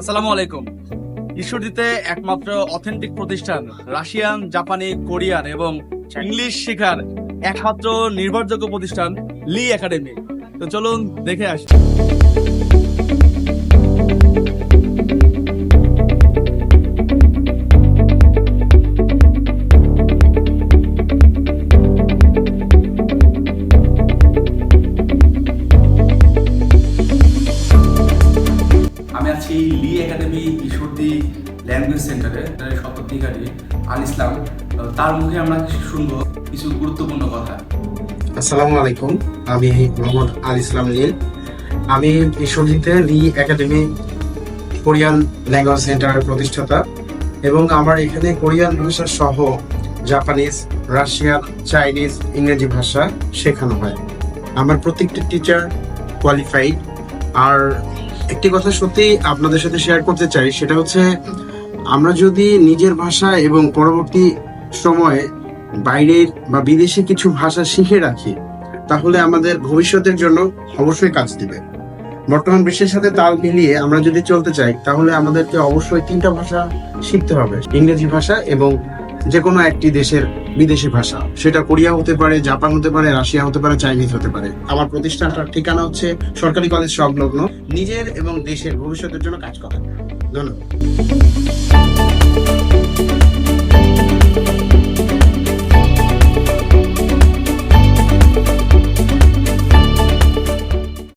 আসসালামু আলাইকুম। ঈশ্বরদীতে একমাত্র অথেন্টিক প্রতিষ্ঠান, রাশিয়ান, জাপানি, কোরিয়ান এবং ইংলিশ শেখার একমাত্র নির্ভরযোগ্য প্রতিষ্ঠান লি একাডেমি তো চলুন দেখে আসি। আছি লি একাডেমি ঈশ্বরদী ল্যাঙ্গুয়েজ সেন্টারে এর শতাধিকারী আল ইসলাম। তার মুখে আমরা শুনব কিছু গুরুত্বপূর্ণ কথা। আসসালামু আলাইকুম, আমি মোহাম্মদ আল ইসলাম লীল আমি ঈশ্বরদীতে লি একাডেমি কোরিয়ান ল্যাঙ্গুয়েজ সেন্টারের প্রতিষ্ঠাতা এবং আমার এখানে কোরিয়ান ভাষা সহ জাপানিজ, রাশিয়ান, চাইনিজ, ইংরেজি ভাষা শেখানো হয়। আমার প্রত্যেকটি টিচার কোয়ালিফাইড আর একটি কথা সত্যি আপনাদের সাথে শেয়ার করতে চাই, সেটা হচ্ছে আমরা যদি নিজের ভাষা এবং পরবর্তী সময়ে বাইরের বা বিদেশি কিছু ভাষা শিখে রাখি, তাহলে আমাদের ভবিষ্যতের জন্য অবশ্যই কাজ দিবে। বর্তমান বিশ্বের সাথে তাল মিলিয়ে আমরা যদি চলতে চাই, তাহলে আমাদেরকে অবশ্যই তিনটা ভাষা শিখতে হবে, ইংরেজি ভাষা এবং যে কোনো একটি দেশের বিদেশি ভাষা। সেটা কোরিয়া হতে পারে, জাপান হতে পারে, রাশিয়া হতে পারে, চাইনিজ হতে পারে। আমার প্রতিষ্ঠানটার ঠিকানা হচ্ছে সরকারি কলেজ সংলগ্ন, নিজের এবং দেশের ভবিষ্যতের জন্য কাজ করা। ধন্যবাদ।